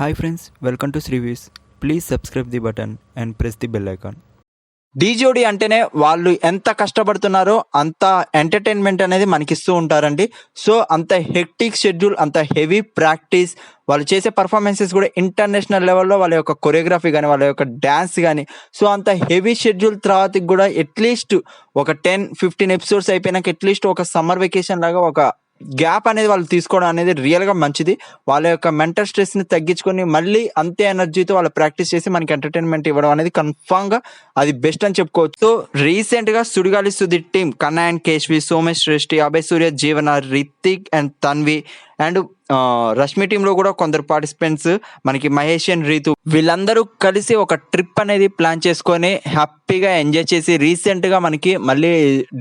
Hi friends welcome to శ్రీవీస్ please subscribe the button and press the bell icon Dhee Jodi అంటేనే వాళ్ళు ఎంత కష్టపడుతున్నారో అంత entertainment అనేది మనకి ఇస్తూ ఉంటారండి. సో అంత హెక్టిక్ షెడ్యూల్ అంత హెవీ ప్రాక్టీస్ వాళ్ళు చేసే పర్ఫార్మెన్సెస్ కూడా ఇంటర్నేషనల్ లెవెల్లో వాళ్ళ యొక్క కొరియోగ్రఫీ కానీ వాళ్ళ యొక్క డ్యాన్స్ కానీ సో అంత హెవీ షెడ్యూల్ తర్వాత కూడా అట్లీస్ట్ ఒక టెన్ ఫిఫ్టీన్ ఎపిసోడ్స్ అయిపోయినాక అట్లీస్ట్ ఒక సమ్మర్ వెకేషన్ లాగా ఒక గ్యాప్ అనేది వాళ్ళు తీసుకోవడం అనేది రియల్గా మంచిది. వాళ్ళ యొక్క మెంటల్ స్ట్రెస్ని తగ్గించుకొని మళ్ళీ అంతే ఎనర్జీతో వాళ్ళు ప్రాక్టీస్ చేసి మనకి ఎంటర్టైన్మెంట్ ఇవ్వడం అనేది కన్ఫామ్గా అది బెస్ట్ అని చెప్పుకోవచ్చు. రీసెంట్ రీసెంట్గా Sudigali Sudheer team Kanna and Keshvi Somesh Shreshti Abhay Surya Jeevana Rithik and Tanvi and Rashmi టీంలో కూడా కొందరు పార్టిసిపెంట్స్ మనకి మహేష్ అండ్ రీతు వీళ్ళందరూ కలిసి ఒక ట్రిప్ అనేది ప్లాన్ చేసుకొని హ్యాపీగా ఎంజాయ్ చేసి రీసెంట్గా మనకి మళ్ళీ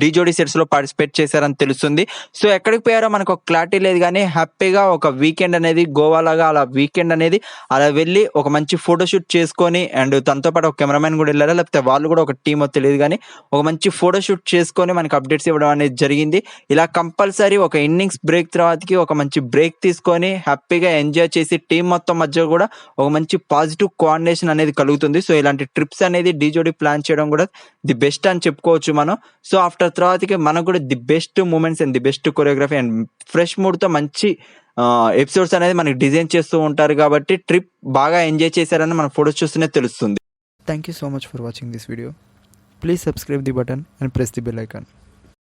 డీజోడి సెట్స్లో పార్టిసిపేట్ చేశారని తెలుస్తుంది. సో ఎక్కడికి పోయారో మనకు ఒక క్లారిటీ లేదు కానీ హ్యాపీగా ఒక వీకెండ్ అనేది గోవాలాగా అలా వీకెండ్ అనేది అలా వెళ్ళి ఒక మంచి ఫోటోషూట్ చేసుకొని అండ్ తనతో పాటు ఒక కెమెరామెన్ కూడా వెళ్ళారా? లేకపోతే వాళ్ళు కూడా ఒక టీమ్ తెలియదు కానీ ఒక మంచి ఫోటోషూట్ చేసుకొని మనకి అప్డేట్స్ ఇవ్వడం అనేది జరిగింది. ఇలా కంపల్సరీ ఒక ఇన్నింగ్స్ బ్రేక్ తర్వాతకి ఒక మంచి బ్రేక్ తీసుకొని హ్యాపీగా ఎంజాయ్ చేసి టీం మొత్తం మధ్య కూడా ఒక మంచి పాజిటివ్ కోఆర్డినేషన్ అనేది కలుగుతుంది. సో ఇలాంటి ట్రిప్స్ అనేది డీజోడి ప్లాన్ చేయడం కూడా ది బెస్ట్ అని చెప్పుకోవచ్చు మనం. సో ఆఫ్టర్ తర్వాతకి మనకు కూడా the best moments and the best choreography and fresh మూడ్తో మంచి ఎపిసోడ్స్ అనేది మనకి డిజైన్ చేస్తూ ఉంటారు కాబట్టి ట్రిప్ బాగా ఎంజాయ్ చేశారని మన ఫోటోస్ చూస్తూనే తెలుస్తుంది. Thank you so much for watching this video please subscribe the button and press the bell icon